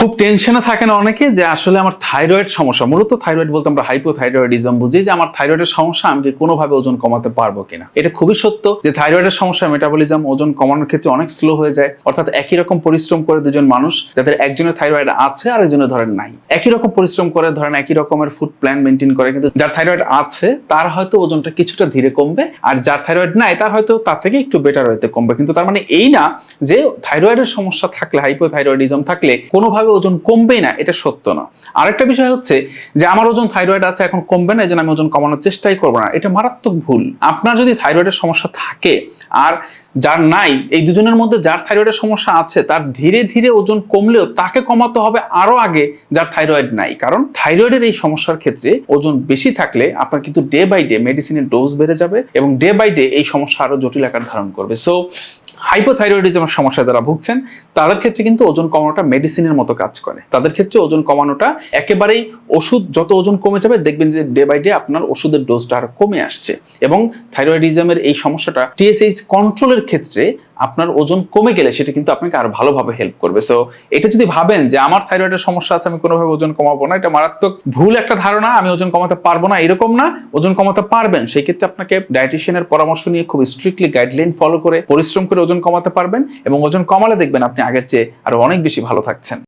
খুব টেনশনে থাকেন অনেকে যে আসলে আমার থাইরয়েড সমস্যা। মূলত থাইরয়েড বলতে আমরা হাইপোথাইরয়েডিজম বুঝি যে আমার থাইরয়েডের সমস্যা আমি কোনোভাবে ওজন কমাতে পারব কিনা। এটা খুবই সত্য যে থাইরয়েডের সমস্যা মেটাবলিজম ওজন কমানোর ক্ষেত্রে অনেক স্লো হয়ে যায়। অর্থাৎ একই রকম পরিশ্রম করে দুজন মানুষ, যাদের একজনের থাইরয়েড আছে আর একজনের ধরেন নাই। একই রকম পরিশ্রম করে ধরেন একই রকমের ফুড প্ল্যান মেনটেন করে, কিন্তু যার থাইরয়েড আছে, তার হয়তো ওজনটা কিছুটা ধীরে কমবে আর যার থাইরয়েড নাই, তার হয়তো তার থেকে একটু বেটার হয়তো কমবে। কিন্তু তার মানে এই না যে থাইরয়েডের সমস্যা থাকলে হাইপোথাইরয়েডিজম থাকলে কোনোভাবে ওজন কমবেই না, এটা সত্য না। আরেকটা বিষয় হচ্ছে যে আমার ওজন থাইরয়েড আছে, এখন কমবে না, এই জন্য আমি ওজন কমানোর চেষ্টাই করব না। এটা মারাত্মক ভুল। আপনার যদি থাইরয়েডের সমস্যা থাকে, আর যার নাই, এই দুজনের মধ্যে যার থাইরয়েডের সমস্যা আছে, তার ধীরে ধীরে ওজন কমলেও তাকে কমাতে হবে আরও আগে যার থাইরয়েড নাই। কারণ থাইরয়েডের এই সমস্যার ক্ষেত্রে ওজন বেশি থাকলে আপনার কিন্তু ডে বাই ডে মেডিসিনের ডোজ বেড়ে যাবে এবং ডে বাই ডে এই সমস্যা আরও জটিল আকার ধারণ করবে। সো হাইপোথাইরয়েডিজমের সমস্যা যারা ভুগছেন, তাদের ক্ষেত্রে কিন্তু ওজন কমানোটা মেডিসিনের মতো কাজ করে। তাদের ক্ষেত্রে ওজন কমানোটা একেবারেই ওষুধ, যত ওজন কমে যাবে, দেখবেন যে ডে বাই ডে আপনার ওষুধের ডোজটা আর কমে আসছে। এবং থাইরয়েডিজমের এই সমস্যাটা টিএসএইচ কন্ট্রোলের ক্ষেত্রে আপনার ওজন কমে গেলে সেটা কিন্তু আপনাকে আর ভালোভাবে হেল্প করবে। সো এটা যদি ভাবেন যে আমার থাইরয়েডের সমস্যা আছে, আমি কোনোভাবে ওজন কমাবো না, এটা মারাত্মক ভুল একটা ধারণা, আমি ওজন কমাতে পারব না, এরকম না, ওজন কমাতে পারবেন। সেই ক্ষেত্রে আপনাকে ডায়েটিশিয়ানের পরামর্শ নিয়ে খুব স্ট্রিক্টলি গাইডলাইন ফলো করে পরিশ্রম করে ওজন কমাতে পারবেন এবং ওজন কমালে দেখবেন আপনি আগের চেয়ে আরও অনেক বেশি ভালো থাকছেন।